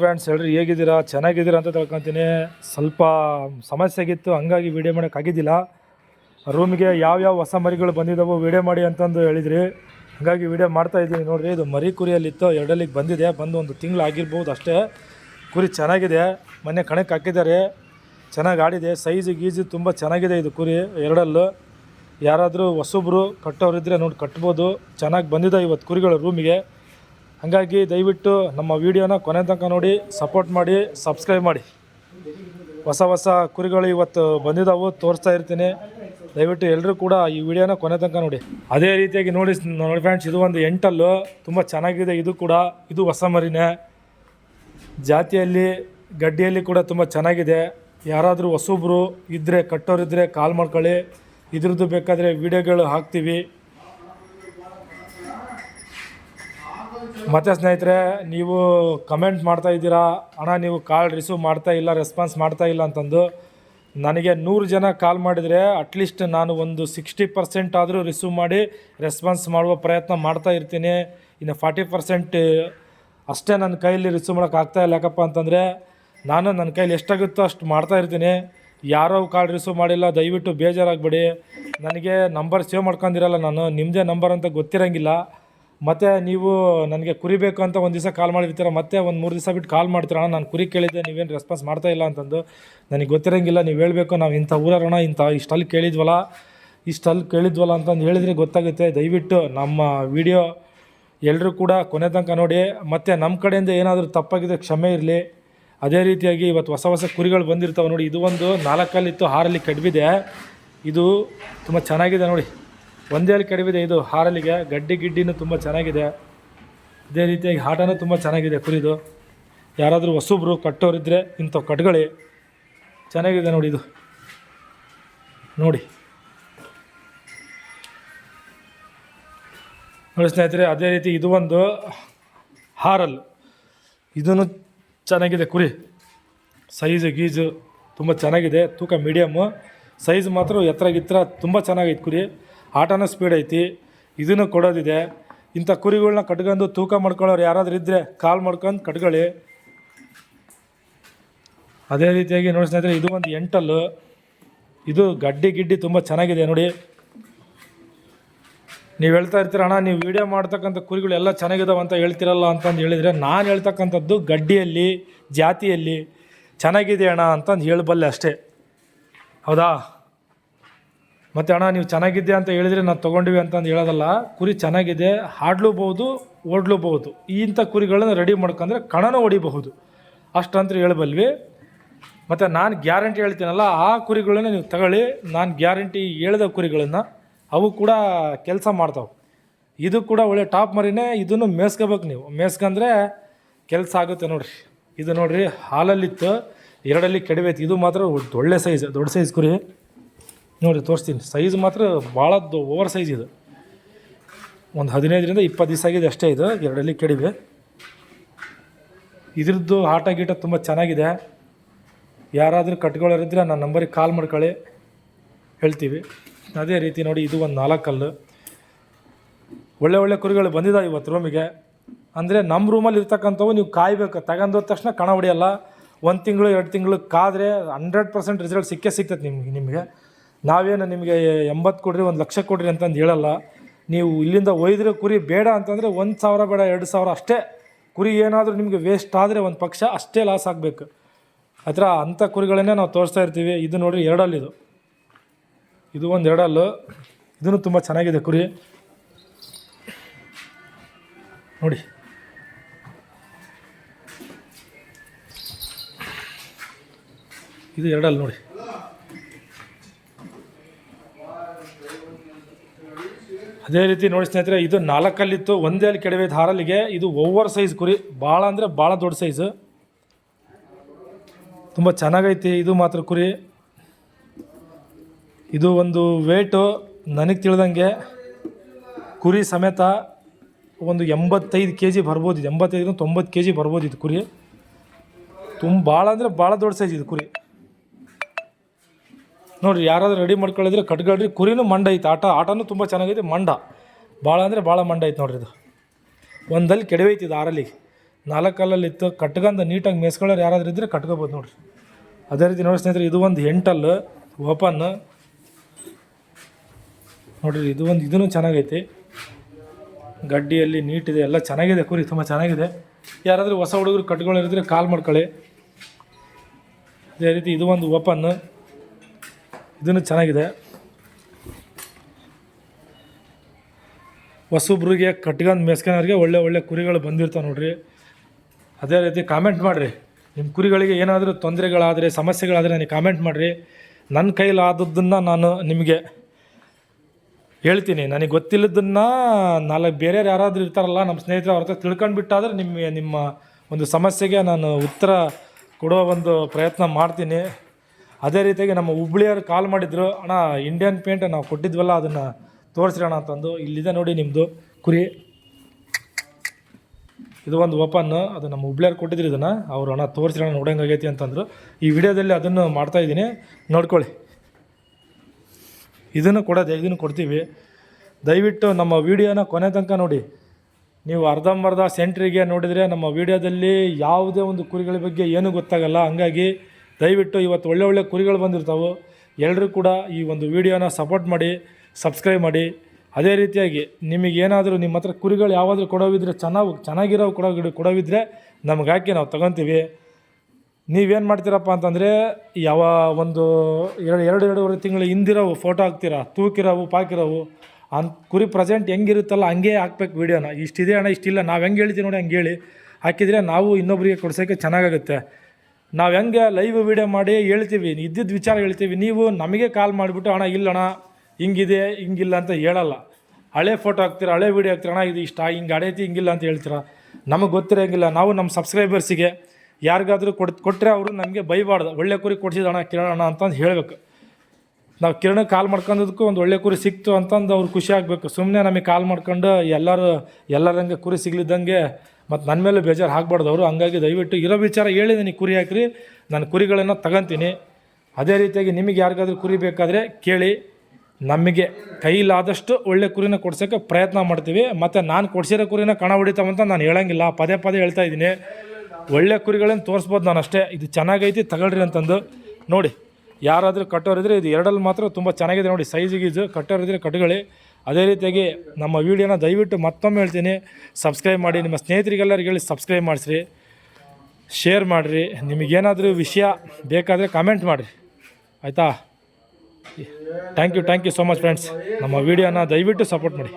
Friends ಹೇಳ್ರಿ ಹೇಗಿದ್ದೀರಾ? ಚೆನ್ನಾಗಿದ್ದೀರಾ ಅಂತ ತಿಳ್ಕೊತೀನಿ. ಸ್ವಲ್ಪ ಸಮಸ್ಯೆ ಆಗಿತ್ತು, ಹಂಗಾಗಿ ವೀಡಿಯೋ ಮಾಡೋಕೆ ಆಗಿದ್ದಿಲ್ಲ. ರೂಮಿಗೆ ಯಾವ್ಯಾವ ಹೊಸ ಮರಿಗಳು ಬಂದಿದ್ದಾವೋ ವೀಡಿಯೋ ಮಾಡಿ ಅಂತಂದು ಹೇಳಿದ್ರಿ. ಹಾಗಾಗಿ ವೀಡಿಯೋ ಮಾಡ್ತಾ ಇದ್ದೀನಿ ನೋಡಿರಿ. ಇದು ಮರಿ ಕುರಿಯಲ್ಲಿತ್ತು, ಎರಡಲ್ಲಿಗೆ ಬಂದಿದೆ. ಬಂದು ಒಂದು ತಿಂಗಳು ಆಗಿರ್ಬೋದು ಅಷ್ಟೇ. ಕುರಿ ಚೆನ್ನಾಗಿದೆ. ಮೊನ್ನೆ ಕಣಕ್ಕೆ ಹಾಕಿದ್ದಾರೆ. ಚೆನ್ನಾಗಿ ಆಡಿದೆ. ಸೈಜು ಗೀಜು ತುಂಬ ಚೆನ್ನಾಗಿದೆ ಇದು ಕುರಿ ಎರಡಲ್ಲೂ. ಯಾರಾದರೂ ಹೊಸಬ್ರು ಕಟ್ಟೋರಿದ್ದರೆ ನೋಡಿ ಕಟ್ಬೋದು. ಚೆನ್ನಾಗಿ ಬಂದಿದೆ ಇವತ್ತು ಕುರಿಗಳು ರೂಮಿಗೆ ಹಾಗಾಗಿ ದಯವಿಟ್ಟು ನಮ್ಮ ವಿಡಿಯೋನ ಕೊನೆ ತನಕ ನೋಡಿ ಸಪೋರ್ಟ್ ಮಾಡಿ ಸಬ್ಸ್ಕ್ರೈಬ್ ಮಾಡಿ. ಹೊಸ ಹೊಸ ಕುರಿಗಳು ಇವತ್ತು ಬಂದಿದ್ದಾವೆ ತೋರಿಸ್ತಾ ಇರ್ತೀನಿ. ದಯವಿಟ್ಟು ಎಲ್ಲರೂ ಕೂಡ ಈ ವಿಡಿಯೋನ ಕೊನೆ ತನಕ ನೋಡಿ. ಅದೇ ರೀತಿಯಾಗಿ ನೋಡಿ ನೋಡಿ ಫ್ರೆಂಡ್ಸ್ ಇದು ಒಂದು ಎಂಟಲ್ಲು. ತುಂಬ ಚೆನ್ನಾಗಿದೆ ಇದು ಕೂಡ. ಇದು ಹೊಸ ಮರಿನೇ. ಜಾತಿಯಲ್ಲಿ, ಗಡ್ಡಿಯಲ್ಲಿ ಕೂಡ ತುಂಬ ಚೆನ್ನಾಗಿದೆ. ಯಾರಾದರೂ ಹೊಸೊಬ್ಬರು ಇದ್ದರೆ ಕಟ್ಟೋರಿದ್ದರೆ ಕಾಲ್ ಮಾಡ್ಕೊಳ್ಳಿ. ಇದ್ರದ್ದು ಬೇಕಾದರೆ ವಿಡಿಯೋಗಳು ಹಾಕ್ತೀವಿ. ಮತ್ತು ಸ್ನೇಹಿತರೆ, ನೀವು ಕಮೆಂಟ್ ಮಾಡ್ತಾ ಇದ್ದೀರಾ? ಅಣ್ಣ, ನೀವು ಕಾಲ್ ರಿಸೀವ್ ಮಾಡ್ತಾ ಇಲ್ಲ ರೆಸ್ಪಾನ್ಸ್ ಮಾಡ್ತಾ ಇಲ್ಲ ಅಂತಂದು. ನನಗೆ ನೂರು ಜನ ಕಾಲ್ ಮಾಡಿದರೆ ಅಟ್ಲೀಸ್ಟ್ ನಾನು ಒಂದು ಸಿಕ್ಸ್ಟಿ ಪರ್ಸೆಂಟ್ ಆದರೂ ರಿಸೀವ್ ಮಾಡಿ ರೆಸ್ಪಾನ್ಸ್ ಮಾಡುವ ಪ್ರಯತ್ನ ಮಾಡ್ತಾ ಇರ್ತೀನಿ. ಇನ್ನು ಫಾರ್ಟಿ ಪರ್ಸೆಂಟ್ ಅಷ್ಟೇ ನನ್ನ ಕೈಯಲ್ಲಿ ರಿಸೀವ್ ಮಾಡೋಕೆ ಆಗ್ತಾ ಇಲ್ಲ. ಯಾಕಪ್ಪ ಅಂತಂದರೆ, ನಾನು ನನ್ನ ಕೈಲಿ ಎಷ್ಟಾಗುತ್ತೋ ಅಷ್ಟು ಮಾಡ್ತಾ ಇರ್ತೀನಿ. ಯಾರೋ ಕಾಲ್ ರಿಸೀವ್ ಮಾಡಿಲ್ಲ, ದಯವಿಟ್ಟು ಬೇಜಾರಾಗಬೇಡಿ. ನನಗೆ ನಂಬರ್ ಸೇವ್ ಮಾಡ್ಕೊಂಡಿರಲ್ಲ ನಾನು. ನಿಮ್ಮದೇ ನಂಬರ್ ಅಂತ ಗೊತ್ತಿರೋಂಗಿಲ್ಲ. ಮತ್ತು ನೀವು ನನಗೆ ಕುರಿ ಬೇಕು ಅಂತ ಒಂದು ದಿವಸ ಕಾಲ್ ಮಾಡಿರ್ತೀರ, ಮತ್ತೆ ಒಂದು ಮೂರು ದಿವಸ ಬಿಟ್ಟು ಕಾಲ್ ಮಾಡ್ತೀರ ನಾನು ಕುರಿ ಕೇಳಿದ್ದೆ, ನೀವೇನು ರೆಸ್ಪಾನ್ಸ್ ಮಾಡ್ತಾ ಇಲ್ಲ ಅಂತಂದು ನನಗೆ ಗೊತ್ತಿರೋಂಗಿಲ್ಲ, ನೀವು ಹೇಳಬೇಕು, ನಾವು ಇಂಥ ಊರಣ್ಣ ಇಂಥ ಇಷ್ಟಲ್ಲಿ ಕೇಳಿದ್ವಲ್ಲ ಇಷ್ಟಲ್ಲಿ ಕೇಳಿದ್ವಲ್ಲ ಅಂತಂದು ಹೇಳಿದರೆ ಗೊತ್ತಾಗುತ್ತೆ. ದಯವಿಟ್ಟು ನಮ್ಮ ವಿಡಿಯೋ ಎಲ್ಲರೂ ಕೂಡ ಕೊನೆ ತನಕ ನೋಡಿ, ಮತ್ತು ನಮ್ಮ ಕಡೆಯಿಂದ ಏನಾದರೂ ತಪ್ಪಾಗಿದ್ರೆ ಕ್ಷಮೆ ಇರಲಿ. ಅದೇ ರೀತಿಯಾಗಿ ಇವತ್ತು ಹೊಸ ಹೊಸ ಕುರಿಗಳು ಬಂದಿರ್ತಾವೆ ನೋಡಿ, ಇದು ಒಂದು ನಾಲ್ಕಲ್ಲಿತ್ತು ಹಾರಲ್ಲಿ ಕಡ್ಬಿದೆ. ಇದು ತುಂಬ ಚೆನ್ನಾಗಿದೆ ನೋಡಿ. ಒಂದೇ ಅಲ್ಲಿ ಕಡಿಬಿದೆ ಇದು. ಹಾರಲಿಗೆ. ಗಡ್ಡಿ ಗಿಡ್ಡಿನೂ ತುಂಬ ಚೆನ್ನಾಗಿದೆ. ಇದೇ ರೀತಿಯಾಗಿ ಆಟನೂ ತುಂಬ ಚೆನ್ನಾಗಿದೆ ಕುರಿದು. ಯಾರಾದರೂ ಹೊಸಬ್ರು ಕಟ್ಟೋರಿದ್ದರೆ ಇಂಥವು ಕಟ್ಗಳಿ ಚೆನ್ನಾಗಿದೆ ನೋಡಿ ಇದು. ನೋಡಿ. ನೋಡಿ ಸ್ನೇಹಿತರೆ, ಅದೇ ರೀತಿ ಇದು ಒಂದು ಹಾರಲ್. ಇದೂ ಚೆನ್ನಾಗಿದೆ ಕುರಿ. ಸೈಜು, ಗೀಜು ತುಂಬ ಚೆನ್ನಾಗಿದೆ. ತೂಕ, ಮೀಡಿಯಮ್ಮು. ಸೈಜ್ ಮಾತ್ರ ಎತ್ತರ ಗಿತ್ತರ ತುಂಬ ಚೆನ್ನಾಗೈತೆ ಕುರಿ. ಆಟನೂ ಸ್ಪೀಡ್ ಐತಿ. ಇದನ್ನು ಕೊಡೋದಿದೆ. ಇಂಥ ಕುರಿಗಳನ್ನ ಕಟ್ಕೊಂಡು ತೂಕ ಮಾಡ್ಕೊಳ್ಳೋರು ಯಾರಾದರೂ ಇದ್ದರೆ ಕಾಲ್ ಮಾಡ್ಕೊಂಡು ಕಟ್ಕೊಳ್ಳಿ. ಅದೇ ರೀತಿಯಾಗಿ ನೋಡಿ ಸ್ನೇಹಿತರೆ, ಇದು ಒಂದು ಎಂಟಲ್ಲು. ಇದು ಗಡ್ಡಿ ಗಿಡ್ಡಿ ತುಂಬ ಚೆನ್ನಾಗಿದೆ ನೋಡಿ. ನೀವು ಹೇಳ್ತಾ ಇರ್ತೀರ, ಅಣ್ಣ, ನೀವು ವೀಡಿಯೋ ಮಾಡ್ತಕ್ಕಂಥ ಕುರಿಗಳು ಎಲ್ಲ ಚೆನ್ನಾಗಿದಾವೆ ಅಂತ ಹೇಳ್ತಿರಲ್ಲ ಅಂತಂದು ಹೇಳಿದರೆ, ನಾನು ಹೇಳ್ತಕ್ಕಂಥದ್ದು ಗಡ್ಡಿಯಲ್ಲಿ, ಜಾತಿಯಲ್ಲಿ ಚೆನ್ನಾಗಿದೆ ಅಣ್ಣ ಅಂತಂದು ಹೇಳಬಲ್ಲೆ ಅಷ್ಟೇ. ಹೌದಾ? ಮತ್ತು ಅಣ್ಣ, ನೀವು ಚೆನ್ನಾಗಿದೆ ಅಂತ ಹೇಳಿದರೆ ನಾನು ತೊಗೊಂಡಿವಿ ಅಂತಂದು ಹೇಳೋದಲ್ಲ, ಕುರಿ ಚೆನ್ನಾಗಿದೆ, ಹಾಡ್ಲೂಬಹುದು, ಓಡ್ಲೂಬಹುದು, ಇಂಥ ಕುರಿಗಳನ್ನು ರೆಡಿ ಮಾಡ್ಕೊಂಡ್ರೆ ಕಣನ ಹೊಡಿಬಹುದು. ಅಷ್ಟಂತ ಹೇಳಬಲ್ವಿ. ಮತ್ತು ನಾನು ಗ್ಯಾರಂಟಿ ಹೇಳ್ತೀನಲ್ಲ, ಆ ಕುರಿಗಳನ್ನ ನೀವು ತಗೊಳ್ಳಿ. ನಾನು ಗ್ಯಾರಂಟಿ ಹೇಳಿದ ಕುರಿಗಳನ್ನು, ಅವು ಕೂಡ ಕೆಲಸ ಮಾಡ್ತಾವೆ. ಇದು ಕೂಡ ಒಳ್ಳೆ ಟಾಪ್ ಮರಿನೇ, ಇದನ್ನು ಮೇಯ್ಸ್ಕೋಬೇಕು ನೀವು. ಮೇಯ್ಸ್ಕೊಂಡ್ರೆ ಕೆಲಸ ಆಗುತ್ತೆ ನೋಡಿರಿ. ಇದು ನೋಡಿರಿ, ಹಾಲಲ್ಲಿತ್ತು, ಎರಡಲ್ಲಿ ಕೆಡವೈತಿ. ಇದು ಮಾತ್ರ ಒಳ್ಳೆ ಸೈಜ್ ದೊಡ್ಡ ಸೈಜ್ ಕುರಿ. ನೋಡಿರಿ ತೋರಿಸ್ತೀನಿ. ಸೈಜ್ ಮಾತ್ರ ಭಾಳ ಓವರ್ ಸೈಜ್ ಇದು. ಒಂದು ಹದಿನೈದರಿಂದ ಇಪ್ಪತ್ತು ದಿವಸ ಆಗಿದೆ ಅಷ್ಟೇ ಇದು. ಎರಡಲ್ಲಿ ಕೆಡಿವೆ ಇದ್ರದ್ದು ಆಟ ಗೀಟ ತುಂಬ ಚೆನ್ನಾಗಿದೆ. ಯಾರಾದರೂ ಕಟ್ಕೊಳ್ಳೋರಿದ್ರೆ ನನ್ನ ನಂಬರಿಗೆ ಕಾಲ್ ಮಾಡ್ಕೊಳ್ಳಿ. ಹೇಳ್ತೀವಿ. ಅದೇ ರೀತಿ ನೋಡಿ, ಇದು ಒಂದು ನಾಲ್ಕಲ್ಲು ಒಳ್ಳೆ ಒಳ್ಳೆ ಕುರಿಗಳು ಬಂದಿದ್ದಾವೆ ಇವತ್ತು ರೂಮಿಗೆ ಅಂದರೆ ನಮ್ಮ ರೂಮಲ್ಲಿ ಇರ್ತಕ್ಕಂಥವು ನೀವು ಕಾಯಬೇಕು. ತಗೊಂಡೋದ ತಕ್ಷಣ ಕಣ ಹೊಡೆಯಲ್ಲ. ಒಂದು ತಿಂಗಳು, ಎರಡು ತಿಂಗಳು ಕಾದರೆ ಹಂಡ್ರೆಡ್ ಪರ್ಸೆಂಟ್ ರಿಸಲ್ಟ್ ಸಿಕ್ಕೇ ಸಿಗ್ತದೆ ನಿಮ್ಗೆ, ನಿಮಗೆ. ನಾವೇನು ನಿಮಗೆ ಎಂಬತ್ತು ಕೊಡ್ರಿ, ಒಂದು ಲಕ್ಷ ಕೊಡ್ರಿ ಅಂತಂದು ಹೇಳಲ್ಲ. ನೀವು ಇಲ್ಲಿಂದ ಒಯ್ದಿರೋ ಕುರಿ ಬೇಡ ಅಂತಂದರೆ ಒಂದು ಸಾವಿರ ಬೇಡ, ಎರಡು ಸಾವಿರ ಅಷ್ಟೇ. ಕುರಿ ಏನಾದರೂ ನಿಮಗೆ ವೇಸ್ಟ್ ಆದರೆ ಒಂದು ಪಕ್ಷ ಅಷ್ಟೇ ಲಾಸ್ ಆಗಬೇಕು. ಹತ್ರ ಅಂಥ ಕುರಿಗಳನ್ನೇ ನಾವು ತೋರಿಸ್ತಾ ಇರ್ತೀವಿ. ಇದು ನೋಡಿರಿ ಎರಡಲ್ಲಿದು. ಇದು ಒಂದು ಎರಡಲ್ಲು. ಇದೂ ತುಂಬ ಚೆನ್ನಾಗಿದೆ ಕುರಿ. ನೋಡಿ. ಇದು ಎರಡಲ್ಲಿ ನೋಡಿ. ಅದೇ ರೀತಿ ನೋಡಿ ಸ್ನೇಹಿತರೆ, ಇದು ನಾಲ್ಕಲ್ಲಿತ್ತು, ಒಂದೇ ಅಲ್ಲಿ ಕೆಡವೆ ಹಾರಲ್ಲಿಗೆ ಇದು ಓವರ್ ಸೈಜ್ ಕುರಿ. ಭಾಳ ಅಂದರೆ ಭಾಳ ದೊಡ್ಡ ಸೈಜು. ತುಂಬ ಚೆನ್ನಾಗೈತಿ ಇದು ಮಾತ್ರ ಕುರಿ. ಇದು ಒಂದು ವೇಟು ನನಗೆ ತಿಳಿದಂಗೆ ಕುರಿ ಸಮೇತ ಒಂದು ಎಂಬತ್ತೈದು ಕೆ ಜಿ ಬರ್ಬೋದು. ಇದು ಎಂಬತ್ತೈದು ತೊಂಬತ್ತು ಕೆ ಜಿ ಬರ್ಬೋದು ಇದು ಕುರಿ. ತುಂಬ ಭಾಳ ಅಂದರೆ ಭಾಳ ದೊಡ್ಡ ಸೈಜ್ ಇದು ಕುರಿ. ನೋಡಿರಿ, ಯಾರಾದರೂ ರೆಡಿ ಮಾಡ್ಕೊಳ್ಳಿದ್ರೆ ಕಟ್ಕೊಳ್ರಿ ಕುರಿನೂ ಮಂಡ ಐತೆ. ಆಟ, ಆಟನೂ ತುಂಬ ಚೆನ್ನಾಗೈತೆ, ಮಂಡ. ಭಾಳ ಅಂದರೆ ಭಾಳ ಮಂಡ ಐತೆ ನೋಡ್ರಿ ಇದು. ಒಂದಲ್ಲಿ ಕೆಡವೈತಿ ಇದು ಆರಲ್ಲಿ ನಾಲ್ಕು ಅಲ್ಲಲ್ಲಿ ಇತ್ತು ಕಟ್ಕೊಂಡು ನೀಟಾಗಿ ಮೇಸ್ಕೊಳ್ಳೋರು ಯಾರಾದ್ರೂ ಇದ್ದರೆ ಕಟ್ಕೋಬೋದು ನೋಡ್ರಿ. ಅದೇ ರೀತಿ ನೋಡಿ ಸ್ನೇಹಿತರೆ, ಇದು ಒಂದು ಎಂಟಲ್ಲು ಓಪನ್ ನೋಡ್ರಿ, ಇದು ಒಂದು ಇದೂ ಚೆನ್ನಾಗೈತಿ. ಗಡ್ಡಿಯಲ್ಲಿ ನೀಟಿದೆ, ಎಲ್ಲ ಚೆನ್ನಾಗಿದೆ ಕುರಿ, ತುಂಬ ಚೆನ್ನಾಗಿದೆ. ಯಾರಾದರೂ ಹೊಸ ಹುಡುಗರು ಕಟ್ಕೊಳ್ಳೋರಿದ್ರೆ ಕಾಲ್ ಮಾಡ್ಕೊಳ್ಳಿ. ಅದೇ ರೀತಿ ಇದು ಒಂದು ಓಪನ್ ಇದನ್ನು ಚೆನ್ನಾಗಿದೆ. ಹೊಸೊಬ್ರಿಗೆ ಕಟ್ಕೊಂಡು ಮೇಸ್ಕೊಳೋರಿಗೆ ಒಳ್ಳೆ ಒಳ್ಳೆ ಕುರಿಗಳು ಬಂದಿರ್ತಾವೆ ನೋಡ್ರಿ. ಅದೇ ರೀತಿ ಕಾಮೆಂಟ್ ಮಾಡಿರಿ. ನಿಮ್ಮ ಕುರಿಗಳಿಗೆ ಏನಾದರೂ ತೊಂದರೆಗಳಾದರೆ, ಸಮಸ್ಯೆಗಳಾದರೆ ನನಗೆ ಕಾಮೆಂಟ್ ಮಾಡಿರಿ. ನನ್ನ ಕೈಲಾದದ್ದನ್ನು ನಾನು ನಿಮಗೆ ಹೇಳ್ತೀನಿ. ನನಗೆ ಗೊತ್ತಿಲ್ಲದನ್ನು ನಾಲ್ಕು ಬೇರೆಯವ್ರು ಯಾರಾದರೂ ಇರ್ತಾರಲ್ಲ ನಮ್ಮ ಸ್ನೇಹಿತರು ಅವ್ರ ಹತ್ರ ತಿಳ್ಕೊಂಡ್ಬಿಟ್ಟಾದ್ರೆ ನಿಮ್ಮ ನಿಮ್ಮ ಒಂದು ಸಮಸ್ಯೆಗೆ ನಾನು ಉತ್ತರ ಕೊಡೋ ಒಂದು ಪ್ರಯತ್ನ ಮಾಡ್ತೀನಿ. ಅದೇ ರೀತಿಯಾಗಿ ನಮ್ಮ ಹುಬ್ಳಿಯವ್ರು ಕಾಲ್ ಮಾಡಿದ್ರು, ಅಣ್ಣ ಇಂಡಿಯನ್ ಪೇಂಟ್ ನಾವು ಕೊಟ್ಟಿದ್ವಲ್ಲ, ಅದನ್ನು ತೋರಿಸಿರೋಣ ಅಂತಂದು. ಇಲ್ಲಿದೆ ನೋಡಿ ನಿಮ್ಮದು ಕುರಿ. ಇದು ಒಂದು ಓಪನ್ ಅದು ನಮ್ಮ ಹುಬ್ಳಿಯವ್ರು ಕೊಟ್ಟಿದ್ರು ಇದನ್ನು. ಅವರು, ಅಣ್ಣ, ತೋರಿಸಿರೋಣ ನೋಡಂಗಾಗೈತಿ ಅಂತಂದರು. ಈ ವಿಡಿಯೋದಲ್ಲಿ ಅದನ್ನು ಮಾಡ್ತಾಯಿದ್ದೀನಿ ನೋಡ್ಕೊಳ್ಳಿ. ಇದನ್ನು ಕೊಡೋದು, ಇದನ್ನು ಕೊಡ್ತೀವಿ. ದಯವಿಟ್ಟು ನಮ್ಮ ವಿಡಿಯೋನ ಕೊನೆ ತನಕ ನೋಡಿ. ನೀವು ಅರ್ಧಂಬರ್ಧ ಸೆಂಟ್ರಿಗೆ ನೋಡಿದರೆ ನಮ್ಮ ವೀಡಿಯೋದಲ್ಲಿ ಯಾವುದೇ ಒಂದು ಕುರಿಗಳ ಬಗ್ಗೆ ಏನೂ ಗೊತ್ತಾಗಲ್ಲ. ಹಂಗಾಗಿ ದಯವಿಟ್ಟು ಇವತ್ತು ಒಳ್ಳೆ ಒಳ್ಳೆ ಕುರಿಗಳು ಬಂದಿರ್ತಾವೆ. ಎಲ್ಲರೂ ಕೂಡ ಈ ಒಂದು ವಿಡಿಯೋನ ಸಪೋರ್ಟ್ ಮಾಡಿ ಸಬ್ಸ್ಕ್ರೈಬ್ ಮಾಡಿ. ಅದೇ ರೀತಿಯಾಗಿ ನಿಮಗೇನಾದರೂ ನಿಮ್ಮ ಹತ್ರ ಕುರಿಗಳು ಯಾವಾದರೂ ಕೊಡೋವಿದ್ರೆ ಚೆನ್ನಾಗಿ ಚೆನ್ನಾಗಿರೋ ಕೊಡೋ ಕೊಡೋವಿದ್ರೆ ನಮ್ಗೆ ಹಾಕಿ ನಾವು ತಗೊತೀವಿ. ನೀವೇನು ಮಾಡ್ತೀರಪ್ಪ ಅಂತಂದರೆ, ಯಾವ ಒಂದು ಎರಡು ಎರಡು, ಎರಡೂವರೆ ತಿಂಗಳು ಹಿಂದಿರೋವು ಫೋಟೋ ಹಾಕ್ತೀರಾ, ತೂಕಿರೋವು, ಪಾಕಿರೋವು, ಅನ್ ಕುರಿ ಪ್ರೆಸೆಂಟ್ ಹೆಂಗಿರುತ್ತಲ್ಲ ಹಂಗೆ ಹಾಕ್ಬೇಕು ವೀಡಿಯೋನ. ಇಷ್ಟಿದೆ ಅಣ್ಣ, ಇಷ್ಟಿಲ್ಲ. ನಾವು ಹೆಂಗೆ ಹೇಳ್ತೀವಿ ನೋಡಿ ಹಂಗೆ ಹೇಳಿ. ಹಾಕಿದರೆ ನಾವು ಇನ್ನೊಬ್ಬರಿಗೆ ಕೊಡ್ಸೋಕ್ಕೆ ಚೆನ್ನಾಗಾಗುತ್ತೆ. ನಾವು ಹೆಂಗೆ ಲೈವ್ ವೀಡಿಯೋ ಮಾಡಿ ಹೇಳ್ತೀವಿ ಇದ್ದಿದ್ದ ವಿಚಾರ ಹೇಳ್ತೀವಿ, ನೀವು ನಮಗೆ ಕಾಲ್ ಮಾಡಿಬಿಟ್ಟು, ಅಣ್ಣ, ಇಲ್ಲಣ್ಣ, ಹಿಂಗಿದೆ, ಹಿಂಗಿಲ್ಲ ಅಂತ ಹೇಳಲ್ಲ. ಹಳೆ ಫೋಟೋ ಹಾಕ್ತೀರ, ಹಳೆ ವೀಡಿಯೋ ಹಾಕ್ತೀರ, ಅಣ್ಣ, ಇದು ಇಷ್ಟ, ಹಿಂಗೆ ಅಡೈತಿ ಹಿಂಗಿಲ್ಲ ಅಂತ ಹೇಳ್ತೀರ? ನಮಗೆ ಗೊತ್ತಿರೋಂಗಿಲ್ಲ ನಾವು ನಮ್ಮ ಸಬ್ಸ್ಕ್ರೈಬರ್ಸಿಗೆ ಯಾರಿಗಾದರೂ ಕೊಡ್ ಕೊಟ್ಟರೆ ಅವರು ನಮಗೆ ಬೈಬಾರ್ದು. ಒಳ್ಳೆ ಕುರಿ ಕೊಡಿಸಿದ ಅಣ್ಣ ಕಿರಣ ಅಣ್ಣ ಅಂತಂದು ಹೇಳಬೇಕು. ನಾವು ಕಿರಣ ಕಾಲ್ ಮಾಡ್ಕೊಂಡದಕ್ಕೂ ಒಂದು ಒಳ್ಳೆ ಕುರಿ ಸಿಕ್ತು ಅಂತಂದು ಅವ್ರು ಖುಷಿ ಆಗಬೇಕು. ಸುಮ್ಮನೆ ನಮಗೆ ಕಾಲ್ ಮಾಡ್ಕೊಂಡು ಎಲ್ಲರೂ ಎಲ್ಲರಂಗೆ ಕುರಿ ಸಿಗ್ಲಿದ್ದಂಗೆ ಮತ್ತು ನನ್ನ ಮೇಲೆ ಬೇಜಾರು ಹಾಕ್ಬಾರ್ದು ಅವರು ಹಂಗಾಗಿ ದಯವಿಟ್ಟು ಇರೋ ವಿಚಾರ ಹೇಳಿದ್ದೀನಿ ಕುರಿ ಹಾಕ್ರಿ. ನಾನು ಕುರಿಗಳನ್ನು ತಗೊಂತೀನಿ. ಅದೇ ರೀತಿಯಾಗಿ ನಿಮಗೆ ಯಾರಿಗಾದ್ರೂ ಕುರಿ ಬೇಕಾದರೆ ಕೇಳಿ. ನಮಗೆ ಕೈಲಾದಷ್ಟು ಒಳ್ಳೆ ಕುರಿನ ಕೊಡ್ಸೋಕ್ಕೆ ಪ್ರಯತ್ನ ಮಾಡ್ತೀವಿ. ಮತ್ತು ನಾನು ಕೊಡಿಸಿರೋ ಕುರಿನ ಕಣ ಹೊಡಿತಾವಂತ ನಾನು ಹೇಳಂಗಿಲ್ಲ. ಪದೇ ಪದೇ ಹೇಳ್ತಾ ಇದ್ದೀನಿ. ಒಳ್ಳೆ ಕುರಿಗಳನ್ನು ತೋರಿಸ್ಬೋದು ನಾನು ಅಷ್ಟೇ. ಇದು ಚೆನ್ನಾಗೈತಿ, ತಗೊಳ್ರಿ ಅಂತಂದು. ನೋಡಿ, ಯಾರಾದರೂ ಕಟ್ಟೋರಿದ್ರೆ ಇದು ಎರಡಲ್ಲಿ ಮಾತ್ರ ತುಂಬ ಚೆನ್ನಾಗಿದೆ. ನೋಡಿ ಸೈಜ್ ಗೀಜು ಕಟ್ಟೋರಿದ್ರೆ ಕಟ್ಕೊಳ್ಳಿ ಅದೇ ರೀತಿಯಾಗಿ ನಮ್ಮ ವೀಡಿಯೋನ ದಯವಿಟ್ಟು ಮತ್ತೊಮ್ಮೆ ಹೇಳ್ತೀನಿ. ಸಬ್ಸ್ಕ್ರೈಬ್ ಮಾಡಿ, ನಿಮ್ಮ ಸ್ನೇಹಿತರಿಗೆಲ್ಲರಿಗೆ ಹೇಳಿ ಸಬ್ಸ್ಕ್ರೈಬ್ ಮಾಡಿಸ್ರಿ. ಶೇರ್ ಮಾಡಿರಿ. ನಿಮಗೇನಾದರೂ ವಿಷಯ ಬೇಕಾದರೆ ಕಮೆಂಟ್ ಮಾಡಿರಿ. ಆಯಿತಾ? Thank you thank you so much friends ನಮ್ಮ ವೀಡಿಯೋನ ದಯವಿಟ್ಟು ಸಪೋರ್ಟ್ ಮಾಡಿ.